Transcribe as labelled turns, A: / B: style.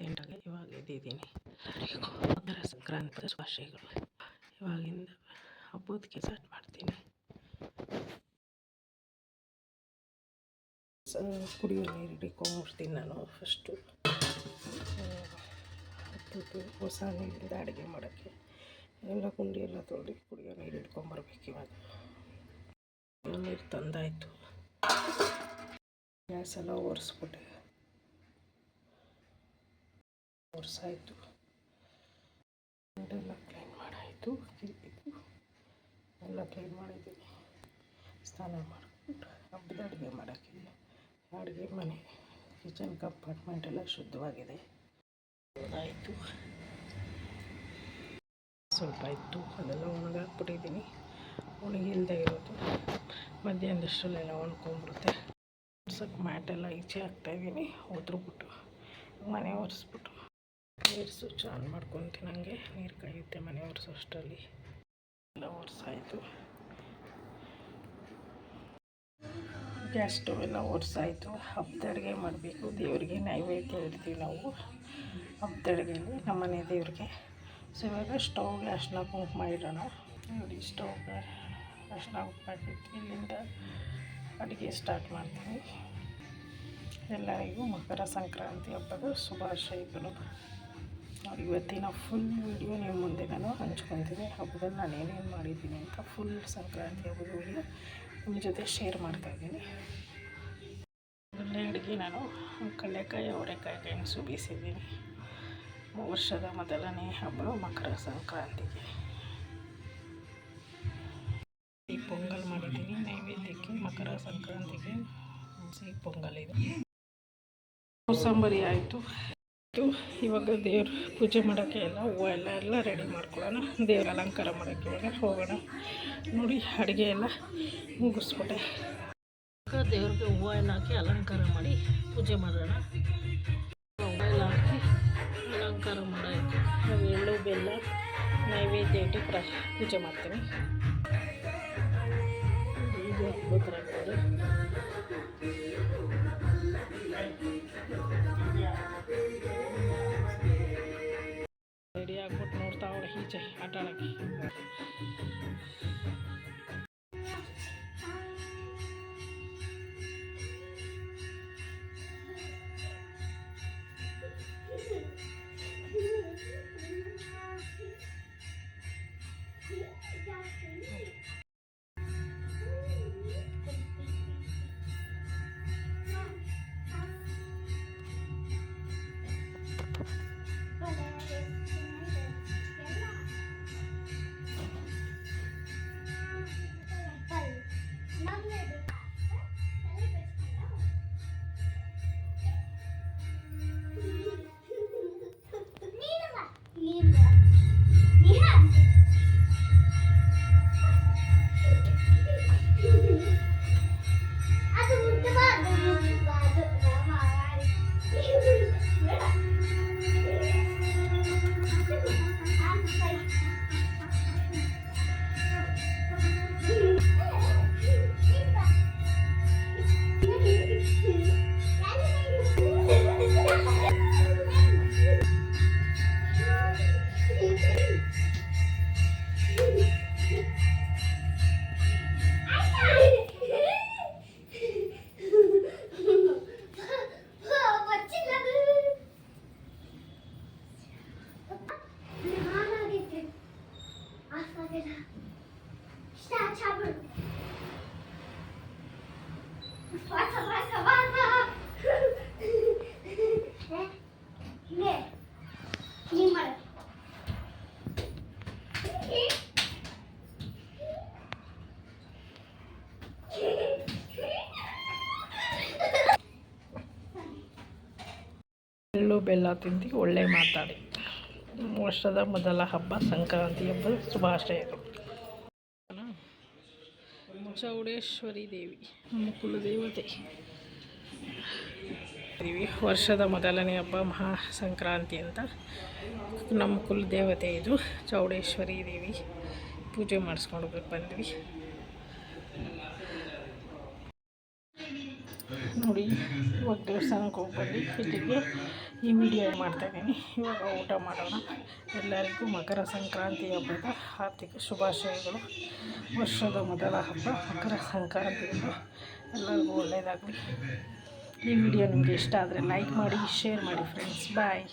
A: ಇಪ್ಪತ್ತೆಂಟಾಗಿ ಇವಾಗ ಎದ್ದಿದ್ದೀನಿ ಮಕರ ಸಂಕ್ರಾಂತಿ ಶುಭಾಶಯಗಳು ಇವಾಗಿಂದ ಹಬ್ಬದಕ್ಕೆ ಸ್ಟಾರ್ಟ್ ಮಾಡ್ತೀನಿ. ಕುಡಿಯೋ ನೀರು ಹಿಡ್ಕೊಂಡ್ಬಿಡ್ತೀನಿ ನಾನು ಫಸ್ಟು ಹಬ್ಬದ್ದು ಹೊಸ ನೀರಿಂದ ಅಡುಗೆ ಮಾಡೋಕ್ಕೆ. ಎಲ್ಲ ಕುಂಡಿ ಎಲ್ಲ ತೊಳೆದು ಕುಡಿಯೋ ನೀರು ಹಿಡ್ಕೊಂಬರ್ಬೇಕು ಇವಾಗ. ನೀರು ತಂದಾಯಿತು. ಗ್ಯಾಸ್ ಎಲ್ಲ ಒರೆಸ್ಬಿಟ್ಟೆ. ಒರೆಸಾಯಿತು ಎಲ್ಲ ಕ್ಲೀನ್ ಮಾಡಾಯಿತು. ಎಲ್ಲ ಕ್ಲೀನ್ ಮಾಡಿದ್ದೀನಿ ಸ್ನಾನ ಮಾಡಿಕೊಂಡು ಹಬ್ಬದ ಅಡುಗೆ ಮಾಡೋಕ್ಕಿಲ್ಲ ಅಡುಗೆ ಮನೆ ಕಿಚನ್ ಕಂಪಾರ್ಟ್ಮೆಂಟ್ ಎಲ್ಲ ಶುದ್ಧವಾಗಿದೆ. ಆಯಿತು. ಸ್ವಲ್ಪ ಇತ್ತು ಅದೆಲ್ಲ ಒಣಗಾಕ್ಬಿಟ್ಟಿದ್ದೀನಿ. ಒಣಗಿಲ್ಲದೆ ಇರೋದು. ಮಧ್ಯಾಹ್ನದಷ್ಟರಲ್ಲೆಲ್ಲ ಒಣ್ಕೊಂಬಿಡುತ್ತೆ ಒರ್ಸೋಕ್ಕೆ ಮ್ಯಾಟೆಲ್ಲ ಈಚೆ ಹಾಕ್ತಾಯಿದ್ದೀನಿ ಒದ್ರುಬಿಟ್ಟು ಮನೆ ಒರೆಸ್ಬಿಟ್ಟು ನೀರು ಸ್ವಿಚ್ ಆನ್ ಮಾಡ್ಕೊತೀನಿ ನನಗೆ ನೀರು ಕಾಯುತ್ತೆ ಮನೆ ಒರೆಸೋ ಅಷ್ಟರಲ್ಲಿ. ಎಲ್ಲ ಒರೆಸಾಯಿತು. ಗ್ಯಾಸ್ ಸ್ಟವ್ ಎಲ್ಲ ಒರೆಸಾಯಿತು. ಹಬ್ಬದ ಅಡುಗೆ ಮಾಡಬೇಕು. ದೇವರಿಗೆ ನೈವೇದ್ಯ ಇಡ್ತೀವಿ ನಾವು. ಹಬ್ಬದ ಅಡುಗೆಯಲ್ಲಿ ನಮ್ಮನೆ ದೇವ್ರಿಗೆ. ಸೊ ಇವಾಗ ಸ್ಟವ್ಗೆ ಅರ್ಶಿನ ಕುಂಕುಮ ಇಡೋಣ ನೋಡಿ ಸ್ಟವ್ಗೆ ಅರ್ಶಿನ ಕುಂಕುಮ ಇಟ್ಟಿರ್ತೀವಿ ಇಲ್ಲಿಂದ ಅಡುಗೆ ಸ್ಟಾರ್ಟ್ ಮಾಡ್ತೀನಿ. ಎಲ್ಲರಿಗೂ ಮಕರ ಸಂಕ್ರಾಂತಿ ಹಬ್ಬದ ಶುಭಾಶಯಗಳು. ಇವತ್ತಿನ ಫುಲ್ ವೀಡಿಯೋ ನಿಮ್ಮ ಮುಂದೆ ನಾನು ಹಂಚ್ಕೊತೀನಿ. ಹಬ್ಬದಲ್ಲಿ ನಾನು ಏನೇನು ಮಾಡಿದ್ದೀನಿ ಅಂತ ಫುಲ್ ಸಂಕ್ರಾಂತಿ ಹಬ್ಬದ ವೀಡಿಯೋ ನಿಮ್ಮ ಜೊತೆ ಶೇರ್ ಮಾಡ್ತಾಯಿದ್ದೀನಿ ಮೊದಲನೇ ಅಡುಗೆ ನಾನು ಕಡಲೆಕಾಯಿ, ಅವರೆಕಾಯಿ, ಗೆಣಸು ಬೀಸಿದ್ದೀನಿ ವರ್ಷದ ಮೊದಲನೇ ಹಬ್ಬ ಮಕರ ಸಂಕ್ರಾಂತಿಗೆ. ಈ ಪೊಂಗಲ್ ಮಾಡಿದ್ದೀನಿ. ನೈವೇದ್ಯಕ್ಕೆ ಮಕರ ಸಂಕ್ರಾಂತಿಗೆ ಸಿಹಿ ಪೊಂಗಲ್ ಇದೆ. ಕೋಸಂಬರಿ ಆಯಿತು. ಇವಾಗ ದೇವ್ರ ಪೂಜೆ ಮಾಡೋಕ್ಕೆ ಎಲ್ಲ ಹೂವು ಎಲ್ಲ ಎಲ್ಲ ರೆಡಿ ಮಾಡ್ಕೊಳ್ಳೋಣ. ದೇವ್ರ ಅಲಂಕಾರ ಮಾಡೋಕ್ಕೆ ಇವಾಗ ಹೋಗೋಣ. ನೋಡಿ, ಅಡುಗೆ ಎಲ್ಲ ಮುಗಿಸ್ಬಿಟ್ಟೆ. ದೇವ್ರಿಗೆ ಹೂವು ಎಲ್ಲ ಹಾಕಿ ಅಲಂಕಾರ ಮಾಡಿ ಪೂಜೆ ಮಾಡೋಣ. ಹೂವು ಎಲ್ಲ ಹಾಕಿ ಅಲಂಕಾರ ಮಾಡೋಕ್ಕೆ ನಾವು ಎಳ್ಳು, ಬೆಲ್ಲ, ನೈವೇದ್ಯ ಇಟ್ಟು ಪ್ರ ಪೂಜೆ ಮಾಡ್ತೀನಿ. ಇದು আচ্ছা আটা রাখি ಎಳ್ಳು ಬೆಲ್ಲ ತಿಂದು ಒಳ್ಳೆ ಮಾತಾಡಿ ವರ್ಷದ ಮೊದಲ ಹಬ್ಬ ಸಂಕ್ರಾಂತಿ ಹಬ್ಬದ ಶುಭಾಶಯಗಳು ಚೌಡೇಶ್ವರಿ ದೇವಿ, ನಮ್ಮ ಕುಲದೇವತೆ. ದೇವಿ, ವರ್ಷದ ಮೊದಲನೇ ಹಬ್ಬ ಮಹಾ ಸಂಕ್ರಾಂತಿ ಅಂತ. ನಮ್ಮ ಕುಲದೇವತೆ ಇದು, ಚೌಡೇಶ್ವರಿ ದೇವಿ. ಪೂಜೆ ಮಾಡಿಸ್ಕೊಂಡು ಬಂದ್ವಿ. ನೋಡಿ, ಇವಾಗ ದೇವಸ್ಥಾನಕ್ಕೆ ಹೋಗಿ ಬಂದು ಇಲ್ಲಿಗೆ ಈ ವಿಡಿಯೋ ಮಾಡ್ತಾಯಿದ್ದೀನಿ ಇವಾಗ ಊಟ ಮಾಡೋಣ. ಎಲ್ಲರಿಗೂ ಮಕರ ಸಂಕ್ರಾಂತಿ ಹಬ್ಬದ ಆರ್ಥಿಕ ಶುಭಾಶಯಗಳು. ವರ್ಷದ ಮೊದಲ ಹಬ್ಬ, ಮಕರ ಸಂಕ್ರಾಂತಿ ಹಬ್ಬ. ಎಲ್ಲರಿಗೂ ಒಳ್ಳೆಯದಾಗಲಿ ಈ ವಿಡಿಯೋ ನಿಮಗೆ ಇಷ್ಟ ಆದರೆ ಲೈಕ್ ಮಾಡಿ ಶೇರ್ ಮಾಡಿ ಫ್ರೆಂಡ್ಸ್ ಬಾಯ್